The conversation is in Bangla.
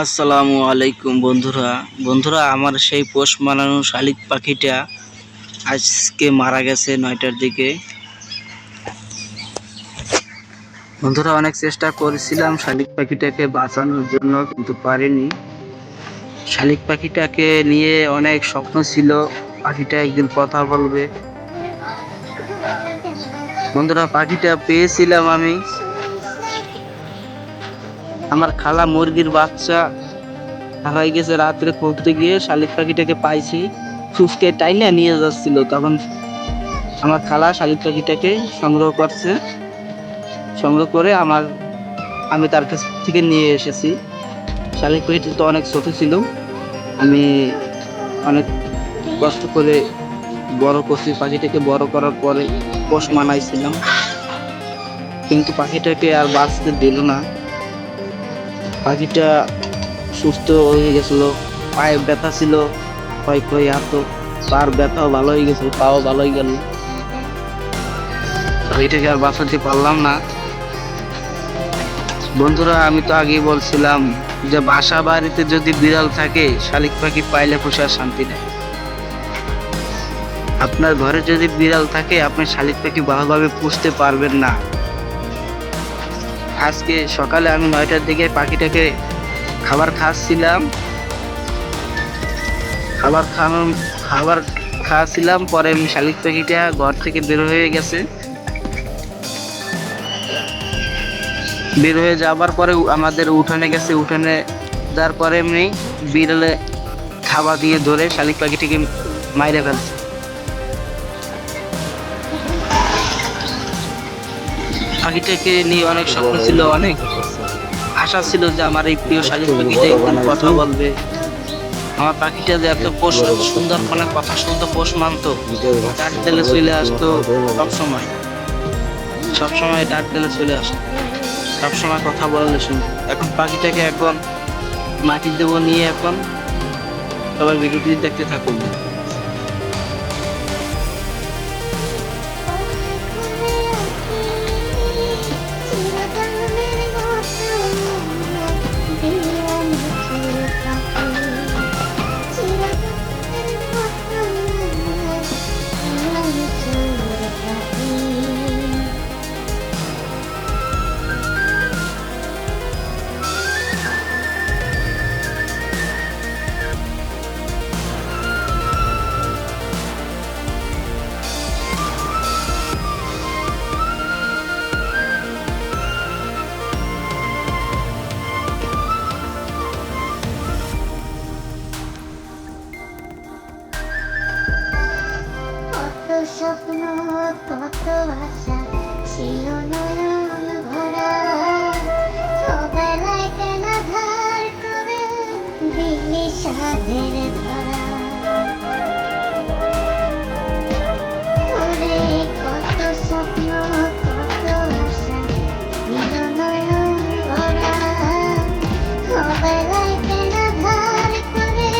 আসসালামু আলাইকুম বন্ধুরা। বন্ধুরা, আমার সেই পোষ মানানো শালিক পাখিটা আজকে মারা গেছে নয়টার দিকে। বন্ধুরা, অনেক চেষ্টা করেছিলাম শালিক পাখিটাকে বাঁচানোর জন্য, কিন্তু পারিনি। শালিক পাখিটাকে নিয়ে অনেক স্বপ্ন ছিল, পাখিটা একদিন কথা বলবে। বন্ধুরা, পাখিটা পেয়েছিলাম আমি। আমার খালা মুরগির বাচ্চা হারাই গেছে রাত্রে খুঁজতে গিয়ে শালিক পাখিটাকে পাইছি। ফুসকে টাইলে নিয়ে যাচ্ছিল, তখন আমার খালা শালিক পাখিটাকে সংগ্রহ করছে। সংগ্রহ করে আমার, আমি তার কাছ থেকে নিয়ে এসেছি। শালিক পাখিটা তো অনেক ছোট ছিল। আমি অনেক কষ্ট করে বড় করছি, পাখিটাকে বড় করার পরে পোষ মানাইছিলাম। কিন্তু পাখিটাকে আর বাঁচতে দিল না। পাখিটা সুস্থ হয়ে গেছিল, পায়ে ব্যথা ছিল, ক্ষয় ক্ষয় হাত পার ব্যথাও ভালো হয়ে গেছিল পাও ভালো হয়ে গেল। পাখিটাকে আর বাঁচাতে পারলাম না। বন্ধুরা, আমি তো আগেই বলছিলাম যে বাসা বাড়িতে যদি বিড়াল থাকে, শালিক পাখি পাইলে পোষার শান্তি নেই। আপনার ঘরে যদি বিড়াল থাকে, আপনি শালিক পাখি ভালোভাবে পুষতে পারবেন না। আজকে সকালে আমি নয়টার দিকে পাখিটাকে খাবার খাচ্ছিলাম। খাবার খাওয়ানো, খাবার খাওয়াছিলাম পরে শালিক পাখিটা ঘর থেকে বের হয়ে গেছে। বের হয়ে যাবার পরে আমাদের উঠানে গেছে, উঠানে যাওয়ার পরে এমনি বিড়ালে খাবার দিয়ে ধরে শালিক পাখিটিকে মাইরে ফেলছে। পাখিটাকে নিয়ে অনেক স্বপ্ন ছিল, অনেক আশা ছিল যে আমার এই প্রিয় শালিক পাখিটা একদিন কথা বলবে। আমার পাখিটা যে এত পোষ সুন্দর মানে কথা শুনতো, পোষ মানতো, ডাক দিলে চলে আসতো সব সময়। সব ডাক দিলে চলে আসতো। সব সময় কথা বললে শুনতো। এখন পাখিটাকে এখন মাটি দেবো নিয়ে এখন সবাই ভিডিওটি দেখতে থাকুন। স্বপ্ন কত আশা ছিল নয়ন ভরা সবেলায় কেন ধার করে দিল্লি কত স্বপ্ন কত আশা ছিল নয়ন ভরা সবেলায় কেন ধার করে